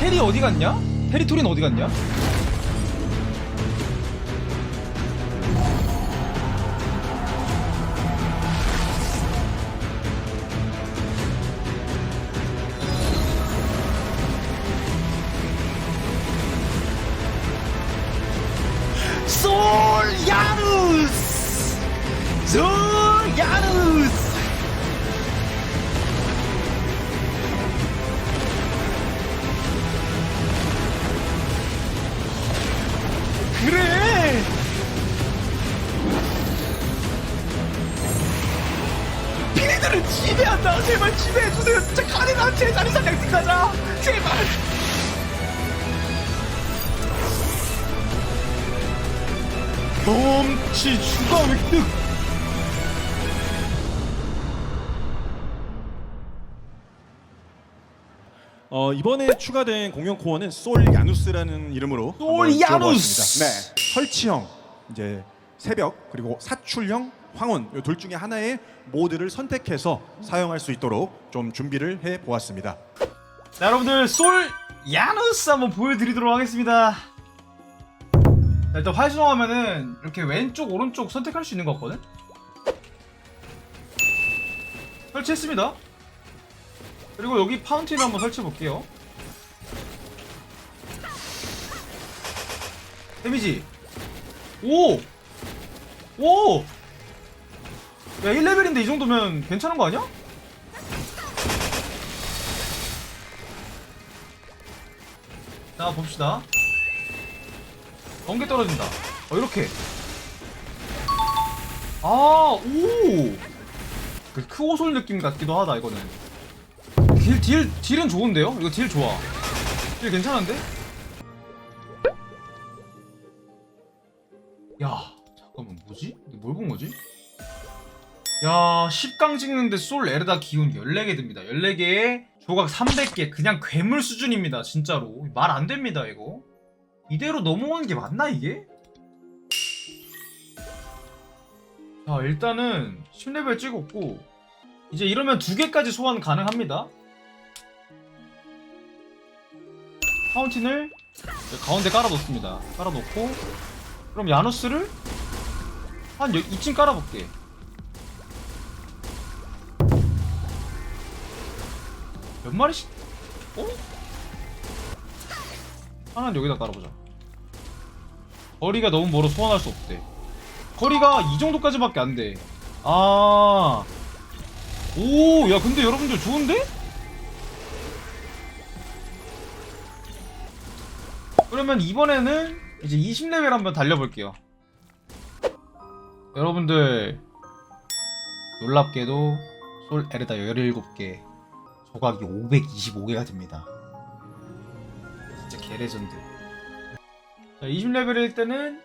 테리 어디 갔냐? 테리토리는 어디 갔냐? 지배해주세요! 진짜 가리나 제자리상 약속하자! 제발! 멈치 추가 획득! 어, 이번에 추가된 공룡 코어는 솔 야누스라는 이름으로 솔 한번 야누스! 지어보았습니다. 네, 설치형, 이제 새벽 그리고 사출형 황혼 이둘 중에 하나의 모드를 선택해서 사용할 수 있도록 좀 준비를 해 보았습니다. 자 여러분들 솔 야누스 한번 보여드리도록 하겠습니다 자, 일단 활성화하면은 이렇게 왼쪽 오른쪽 선택할 수 있는 거 같거든? 설치했습니다 그리고 여기 파운틴을 한번 설치해 볼게요 데미지 오! 오! 야 1레벨인데 이 정도면 괜찮은 거 아니야? 자 봅시다 번개 떨어진다 어 이렇게 아오 그 크오솔 느낌 같기도 하다 이거는 딜, 딜, 딜은 좋은데요? 이거 딜 좋아 딜 괜찮은데? 야 잠깐만 뭐지? 뭘 본 거지? 야 10강 찍는데 솔 에르다 기운 14개 듭니다. 14개에 조각 300개. 그냥 괴물 수준입니다 진짜로. 말 안 됩니다 이거. 이대로 넘어가는 게 맞나 이게? 자 일단은 10레벨 찍었고 이제 이러면 두 개까지 소환 가능합니다. 파운틴을 가운데 깔아놓습니다. 깔아놓고 그럼 야누스를 한 2층 깔아볼게 몇 마리씩? 어? 하나는 여기다 깔아보자. 거리가 너무 멀어 소환할 수 없대. 거리가 이 정도까지밖에 안 돼. 아. 오, 야, 근데 여러분들 좋은데? 그러면 이번에는 이제 20레벨 한번 달려볼게요. 여러분들, 놀랍게도 솔 에르다 17개, 조각이 525개가 됩니다. 진짜 개레전드. 자, 20레벨일 때는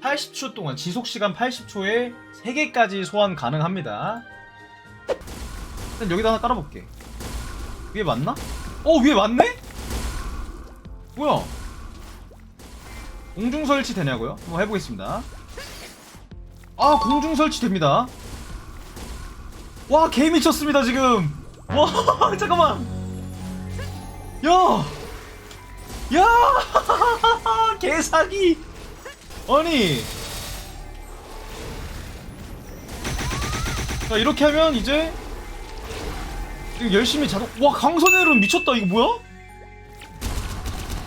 80초 동안 지속 시간 80초에 3개까지 소환 가능합니다. 일단 여기다 하나 깔아볼게. 위에 맞나? 어 위에 맞네? 뭐야? 공중 설치 되냐고요? 한번 해보겠습니다. 아 공중 설치 됩니다. 와 개 미쳤습니다 지금. 와 잠깐만. 야! 야! 개사기! 아니! 자, 이렇게 하면 이제 열심히 자동 와 강선혜는 미쳤다 이거 뭐야?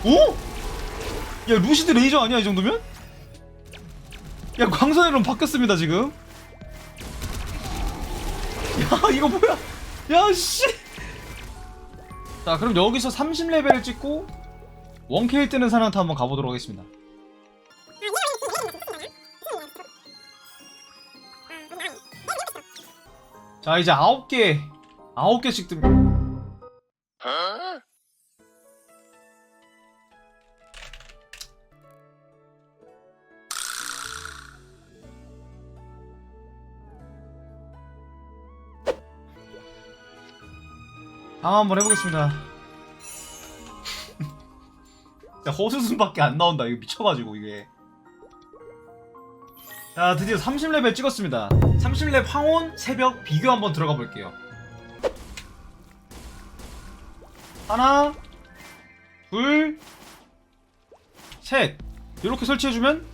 어? 야 루시드 레이저 아니야 이 정도면? 야 광선혜로 바뀌었습니다 지금 야 이거 뭐야? 야 씨. 자 그럼 여기서 30레벨을 찍고 원케일 뜨는 사람한테 한번 가보도록 하겠습니다. 자 이제 9개 9개씩 듭니다 다음 한번 해보겠습니다 야, 허수순밖에 안 나온다. 이거 미쳐가지고 이게. 자, 드디어 30레벨 찍었습니다. 30렙 황혼 새벽 비교 한번 들어가 볼게요. 하나 둘셋 이렇게 설치해주면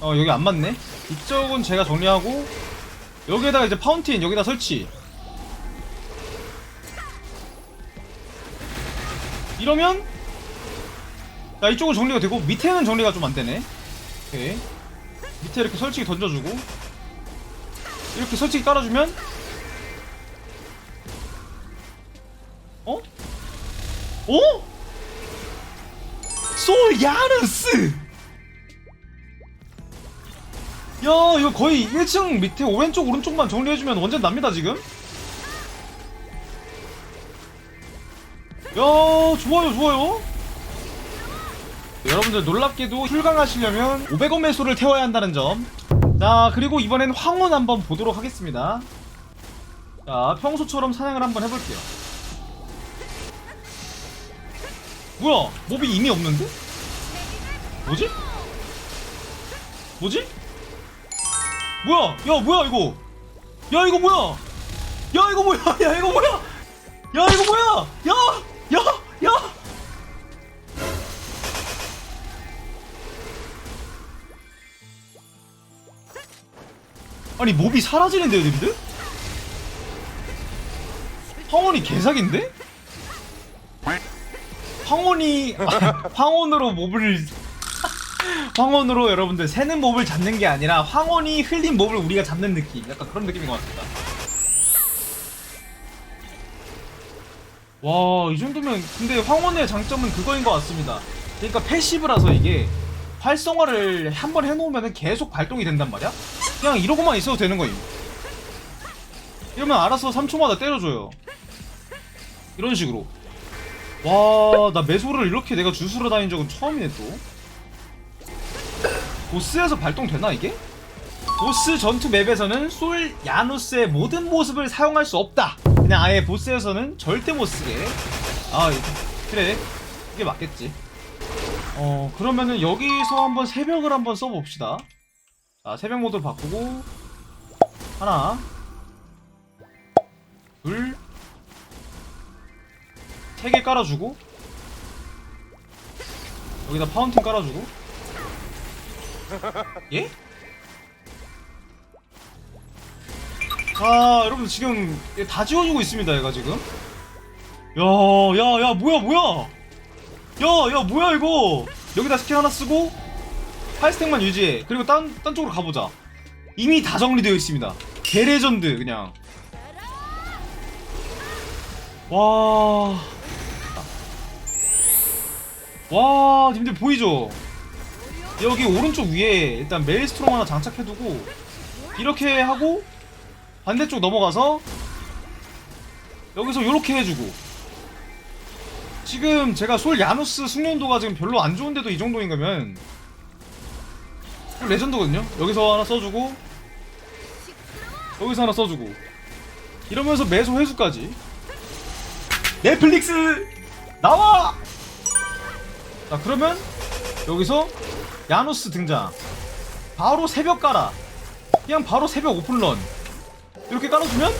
어 여기 안 맞네 이쪽은 제가 정리하고 여기에다가 이제 파운틴 여기다 설치 이러면 자 이쪽은 정리가 되고 밑에는 정리가 좀 안 되네 오케이 밑에 이렇게 설치기 던져주고 이렇게 설치기 깔아주면 어? 어? 솔 야르스! 야 이거 거의 1층 밑에 오른쪽 오른쪽만 정리해주면 완전 납니다 지금 야 좋아요 좋아요. 여러분들 놀랍게도 출강하시려면 500원 매수를 태워야 한다는 점자 그리고 이번엔 황혼 한번 보도록 하겠습니다. 자 평소처럼 사냥을 한번 해볼게요. 뭐야 몹이 이미 없는데? 뭐지? 뭐지? 뭐야 야 뭐야 이거? 야 이거 뭐야? 야 이거 뭐야? 야 이거 뭐야? 야 이거 뭐야? 야 야야 야, 아니 몹이 사라지는데요 님들? 황혼이 개사기인데? 황혼이 아, 황혼으로 몹을 황혼으로 여러분들 새는 몹을 잡는 게 아니라 황혼이 흘린 몹을 우리가 잡는 느낌 약간 그런 느낌인 것 같습니다 와 이 정도면 근데 황혼의 장점은 그거인 것 같습니다. 그러니까 패시브라서 이게 활성화를 한 번 해놓으면 계속 발동이 된단 말이야? 그냥 이러고만 있어도 되는 거임. 이러면 알아서 3초마다 때려줘요. 이런 식으로. 와, 나 매소를 이렇게 내가 주스러 다닌 적은 처음이네 또. 보스에서 발동되나 이게? 보스 전투 맵에서는 솔 야누스의 모든 모습을 사용할 수 없다. 그냥 아예 보스에서는 절대 못 쓰게. 아, 그래. 이게 맞겠지. 어, 그러면은 여기서 한번 새벽을 한번 써봅시다. 자, 새벽 모드 바꾸고 하나, 둘, 세 개 깔아주고 여기다 파운틴 깔아주고 예? 자 여러분 지금 다 지워주고 있습니다 얘가 지금. 야야야 뭐야 뭐야? 야 야 뭐야 이거? 여기다 스킬 하나 쓰고 팔스택만 유지해. 그리고 딴, 딴 쪽으로 가보자. 이미 다 정리되어 있습니다. 개레전드 그냥. 와. 와, 님들 보이죠? 여기 오른쪽 위에 일단 메일스트롬 하나 장착해두고 이렇게 하고 반대쪽 넘어가서 여기서 이렇게 해주고. 지금 제가 솔 야누스 숙련도가 지금 별로 안 좋은데도 이 정도인 거면 레전드거든요? 여기서 하나 써주고 여기서 하나 써주고. 이러면서 매소 회수까지. 넷플릭스 나와! 자 그러면 여기서 야누스 등장. 바로 새벽 깔아 그냥 바로 새벽 오픈런 이렇게 깔아주면?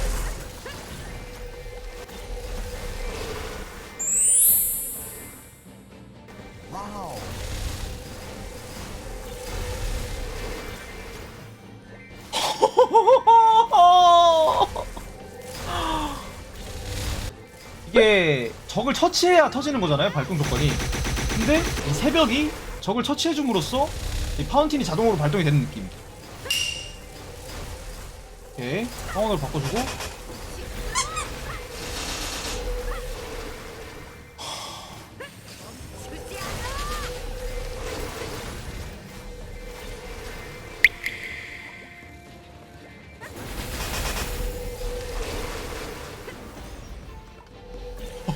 이게 적을 처치해야 터지는 거잖아요 발동 조건이. 근데 이 새벽이 적을 처치해줌으로써 이 파운틴이 자동으로 발동이 되는 느낌 오케이. 상황을 바꿔주고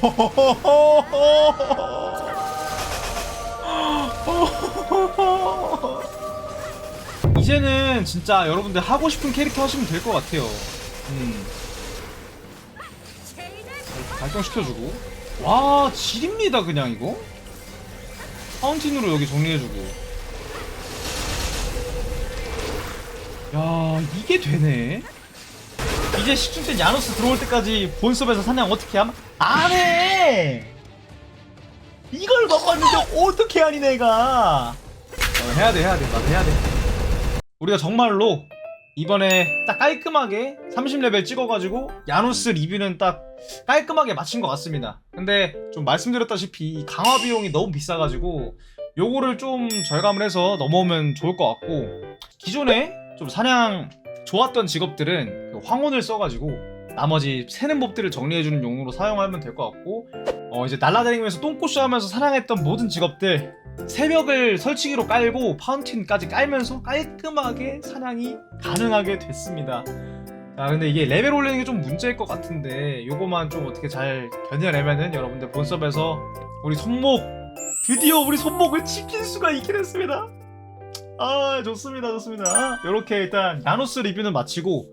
이제는 진짜 여러분들 하고 싶은 캐릭터 하시면 될 것 같아요. 음. 발동시켜주고. 와, 질입니다, 그냥 이거. 파운틴으로 여기 정리해주고. 야, 이게 되네. 이제 10중 때 야누스 들어올 때까지 본섭에서 사냥 어떻게 함? 안 해! 이걸 먹었는데 어떻게 하니 내가 어, 해야 돼 해야 돼 나도 해야 돼 우리가 정말로 이번에 딱 깔끔하게 30레벨 찍어가지고 야누스 리뷰는 딱 깔끔하게 마친 것 같습니다. 근데 좀 말씀드렸다시피 이 강화 비용이 너무 비싸가지고 요거를 좀 절감을 해서 넘어오면 좋을 것 같고 기존에 좀 사냥 좋았던 직업들은 그 황혼을 써가지고 나머지 새는 몹들을 정리해주는 용으로 사용하면 될 것 같고 어 이제 날라다니면서 똥꼬쇼 하면서 사냥했던 모든 직업들 새벽을 설치기로 깔고 파운틴까지 깔면서 깔끔하게 사냥이 가능하게 됐습니다. 자 근데 이게 레벨 올리는 게 좀 문제일 것 같은데 요거만 좀 어떻게 잘 견뎌내면은 여러분들 본섭에서 우리 손목 드디어 우리 손목을 지킬 수가 있게 됐습니다. 아 좋습니다 좋습니다. 이렇게 일단 야노스 리뷰는 마치고